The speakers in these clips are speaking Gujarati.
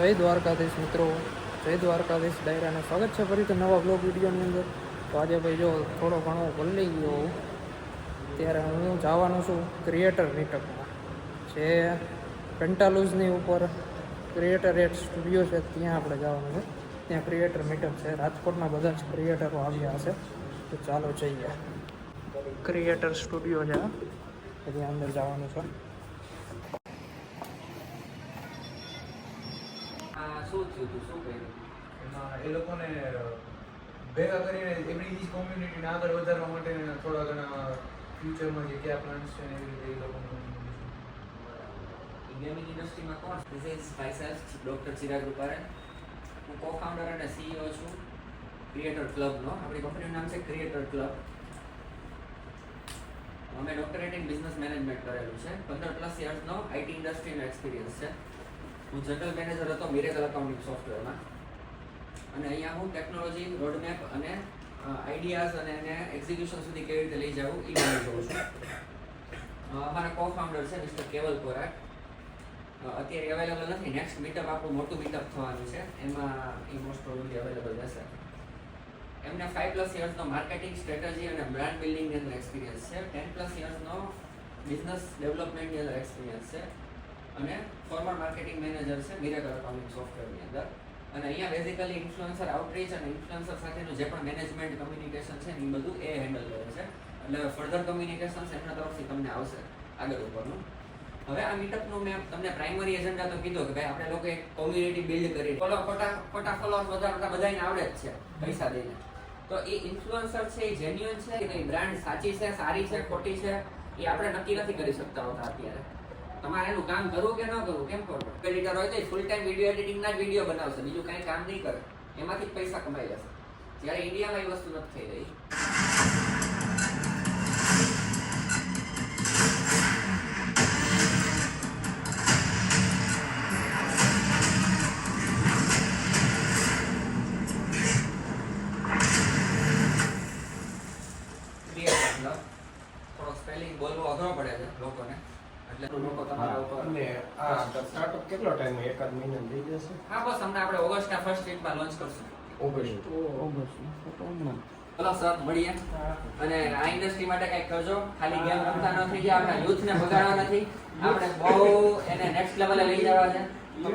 જય દ્વારકાધીશ મિત્રો. જય દ્વારકાધીશ ડાયરાને સ્વાગત છે ફરીથી નવા બ્લોગ વિડીયોની અંદર. તો આજે ભાઈ જો થોડો ઘણો ભૂલી ગયો. ત્યારે હું જવાનું છું ક્રિએટર મીટઅપમાં જે પેન્ટાલુઝની ઉપર ક્રિએટર એટ સ્ટુડિયો છે, ત્યાં આપણે જવાનું છે. ત્યાં ક્રિએટર મીટઅપ છે. રાજકોટના બધા જ ક્રિએટરો આવ્યા હશે. તો ચાલો જઈએ. ક્રિએટર સ્ટુડિયો છે ત્યાં અંદર જવાનું છે. શું થયું તું? શું કર્યું? એમાં એ લોકોને ભેગા કરીને એમની જ કોમ્યુનિટીને આગળ વધારવા માટે થોડા ઘણા ફ્યુચરમાં જે કયા પ્લાન્સ છે એવી રીતે એ લોકોનું ગેમિંગ ઇન્ડસ્ટ્રીમાં કોણ ધીસ ઇઝ ભાઈ સાહેબ ડૉક્ટર ચિરાગ રૂપારે હું કો ફાઉન્ડર અને સીઈઓ છું. ક્રિએટર ક્લબનો આપણી કંપનીનું નામ છે ક્રિએટર ક્લબ અમે ડોક્ટરેટ ઇન બિઝનેસ મેનેજમેન્ટ કરેલું છે. પંદર પ્લસ યર્સનો આઈટી ઇન્ડસ્ટ્રીનો એક્સપિરિયન્સ છે. હું જનરલ મેનેજર હતો મિરેકલ અકાઉન્ટિંગ સોફ્ટવેરમાં અને અહીંયા હું ટેકનોલોજી રોડમેપ અને આઈડિયાઝ અને એને એક્ઝિક્યુશન સુધી કેવી રીતે લઈ જવું એ જાણી જોઉં છું. અમારા કો ફાઉન્ડર છે મિસ્ટર કેવલ કોરાટ. અત્યારે અવેલેબલ નથી. નેક્સ્ટ મીટઅપ આપણું મોટું મીટઅપ થવાનું છે. એમાં એ મોસ્ટ પ્રોબેબલી અવેલેબલ રહેશે એમને ફાઈવ પ્લસ યર્સનો માર્કેટિંગ સ્ટ્રેટેજી અને બ્રાન્ડ બિલ્ડિંગની અંદર એક્સપિરિયન્સ છે. ટેન પ્લસ યર્સનો બિઝનેસ ડેવલપમેન્ટની અંદર એક્સપિરિયન્સ છે. અને ફોર્મર માર્કેટિંગ મેનેજર છે મિરેકલ અકાઉન્ટિંગ સોફ્ટવેરની અંદર. અને અહીંયા બેઝિકલી ઇન્ફ્લુએન્સર આઉટરીચ અને ઇન્ફ્લુએન્સર સાથેનું જે પણ મેનેજમેન્ટ કમ્યુનિકેશન છે એ બધું એ હેન્ડલ કરે છે. એટલે ફર્ધર કમ્યુનિકેશન એમના તરફથી તમને આવશે આગળ ઉપરનું. હવે આ મીટઅપનું મેં તમને પ્રાઇમરી એજન્ડા તો કીધો કે ભાઈ આપણે લોકો એક કોમ્યુનિટી બિલ્ડ કરી ફોલો, ખોટા ખોટા ફોલોઅર્સ વધારતા બધાને આવડે જ છે, પૈસા દઈને. તો એ ઇન્ફ્લુએન્સર છે, એ જેન્યુઅન છે કે બ્રાન્ડ સાચી છે, સારી છે, ખોટી છે, એ આપણે નક્કી નથી કરી શકતા હોતા અત્યારે. તમારે એનું કામ કરવું કે ન કરવું, કેમ કરવું એડિટર હોય તો ફૂલ ટાઈમ વીડિયો એડિટિંગના જ વીડિયો બનાવશે, બીજું કાંઈ કામ નહીં કરે. એમાંથી પૈસા કમાઈ જશે જ્યારે ઇન્ડિયામાં એ વસ્તુ નથી થઈ રહી. એટલે લોકો તમારા ઉપર અને આ સ્ટાર્ટઅપ કેટલો ટાઈમ એકાદ મહિના થઈ જશે? હા બસ હમણાં આપણે ઓગસ્ટના ફર્સ્ટ વીકમાં લોન્ચ કરશું. ઓગસ્ટ. ચલો સર મળીએ. અને આ ઇન્ડસ્ટ્રી માટે કંઈક કરજો. ખાલી ગેમ રમતા ન થઈ જાય આપણા યુથને બગાડવા નથી. આપણે બહુ એને નેક્સ્ટ લેવલે લઈ જવા છે. તો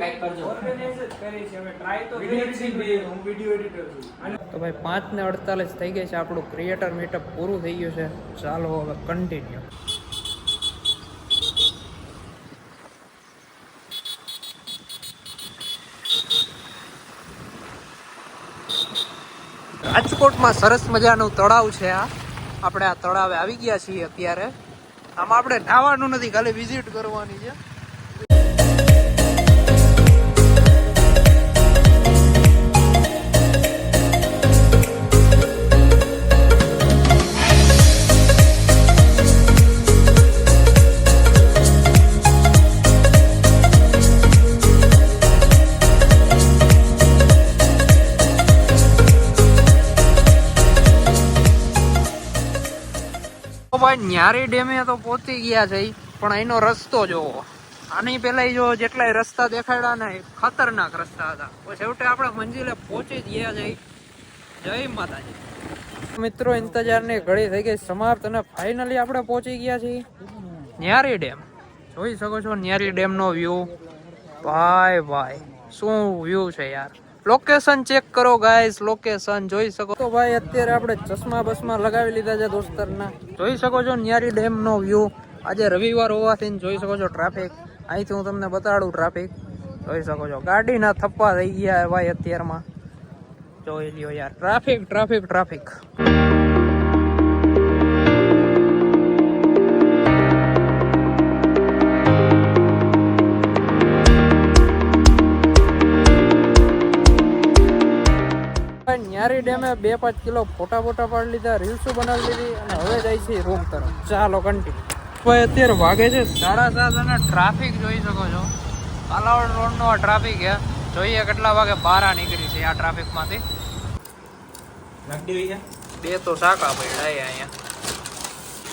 તો ભાઈ પાંચ ને અડતાલીસ થઈ ગઈ છે. આપણું ક્રિએટર મીટઅપ પૂરું થઈ ગયું છે. ચાલો હવે કન્ટિન્યુ રાજકોટમાં સરસ મજાનું તળાવ છે આ. આપણે આ તળાવે આવી ગયા છીએ અત્યારે. આમાં આપણે નાહવાનું નથી, ખાલી વિઝિટ કરવાની છે. ભાઈ ન્યારી ડેમે તો પહોંચી ગયા છે પણ એનો રસ્તો જોવો. આની પેલા જો જેટલાય રસ્તા દેખાડ્યા ને ખતરનાક રસ્તા હતા. છેવટે આપણે મંજિલે પહોંચી જ ગયા છે જય માતાજી. મિત્રો, ઇંતજારની ઘડી થઈ ગઈ. સમાપ્ત અને ફાઇનલી આપણે પહોંચી ગયા છીએ ન્યારી ડેમ. જોઈ શકો છો ન્યારી ડેમનો વ્યૂ. ભાઈ ભાઈ. શું વ્યૂ છે યાર? લોકેશન ચેક કરો ગાઈસ લોકેશન જોઈ શકો. તો ભાઈ, અત્યારે આપણે ચશ્મા બસમાં લગાવી લીધા છે દોસ્તરના. જોઈ શકો છો ન્યારી ડેમનો વ્યૂ આજે રવિવાર હોવાથી જોઈ શકો છો ટ્રાફિક અહીંથી હું તમને બતાડું ટ્રાફિક જોઈ શકો છો. ગાડીના થપ્પા થઈ ગયા ભાઈ અત્યારમાં. જોઈ લ્યો યાર. ટ્રાફિક ટ્રાફિક ટ્રાફિક ડેમે બે પાંચ કિલો ફોટા ફોટા પાડી લીધા રીલ્સો બનાવી લીધી અને હવે જાય છે રૂમ તરફ. ચાલો કંટીન્યુ ભાઈ અત્યારે વાગે છે. સાડા સાત અને ટ્રાફિક જોઈ શકો છો. કાલાવડ રોડનો આ ટ્રાફિક છે. જોઈએ કેટલા વાગે બારા નીકળી છે આ ટ્રાફિકમાંથી બે તો શાકા પડ્યા અહીંયા.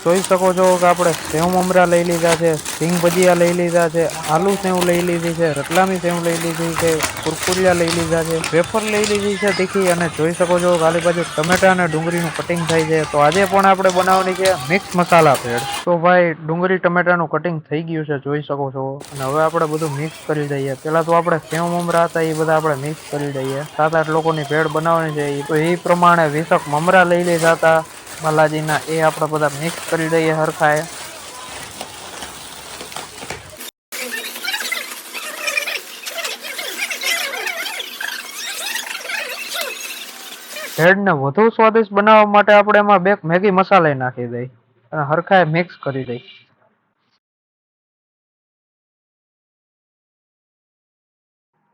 જોઈ શકો છો કે આપણે સેવ મમરા લઈ લીધા છે, સિંગ ભજીયા લઈ લીધા છે, આલુ સેવ લઈ લીધી છે, રતલામી સેવ લઈ લીધી છે, કુરકુરિયા લઈ લીધા છે, વેફર લઈ લીધી છે તીખી અને જોઈ શકો છો આલી બાજુ ટમેટા અને ડુંગળીનું કટિંગ થાય છે. તો આજે પણ આપણે બનાવવાની છે મિક્સ મસાલા ભેળ તો ભાઈ, ડુંગળી ટમેટાનું કટિંગ થઈ ગયું છે, જોઈ શકો છો. અને હવે આપણે બધું મિક્સ કરી દઈએ. પહેલાં તો આપણે સેવ મમરા હતા, એ બધા આપણે મિક્સ કરી દઈએ. સાત આઠ લોકોની ભેળ બનાવવાની છે તો એ પ્રમાણે વીસક મમરા લઈ લીધા હતા. બાલાજીના એ આપણે બધા મિક્સ કરી દઈએ હરખાએ. ભેળને વધુ સ્વાદિષ્ટ બનાવવા માટે આપણે એમાં બે મેગી મસાલા નાખી દઈ અને હરખાએ મિક્સ કરી દઈ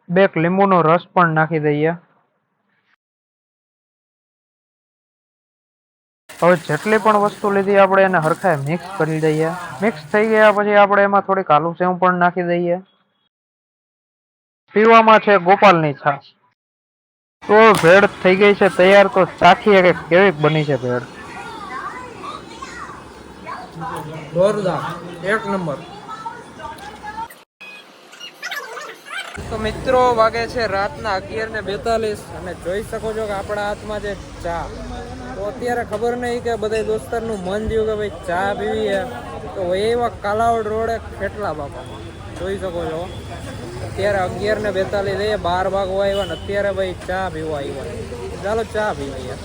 બે લીંબુનો રસ પણ નાખી દઈએ. હવે જેટલી પણ વસ્તુ લીધી આપણે એને હરખાએ મિક્સ કરી દઈએ. મિક્સ થઈ ગયા પછી આપણે એમાં થોડીક આલુ સેવ પણ નાખી દઈએ. પીવામાં છે ગોપાલની છાશ. તો ભેળ થઈ ગઈ છે તૈયાર તો ચાખીએ કે કેવી બની છે ભેળ? જોરદાર એક નંબર. તો મિત્રો વાગે છે રાતના અગિયાર ને બેતાલીસ અને જોઈ શકો છો કે આપણા હાથમાં જે ચા. અત્યારે ખબર નહીં કે બધા દોસ્તારનું મન થયું કે ભાઈ ચા પીવી તો એવા કાલાવડ રોડે કેટલા બાપામાં જોઈ શકો છો. અત્યારે અગિયાર ને બેતાલીસ બાર વાગવા આવ્યા ને અત્યારે ભાઈ ચા પીવા આવ્યા. ચાલો ચા પીવા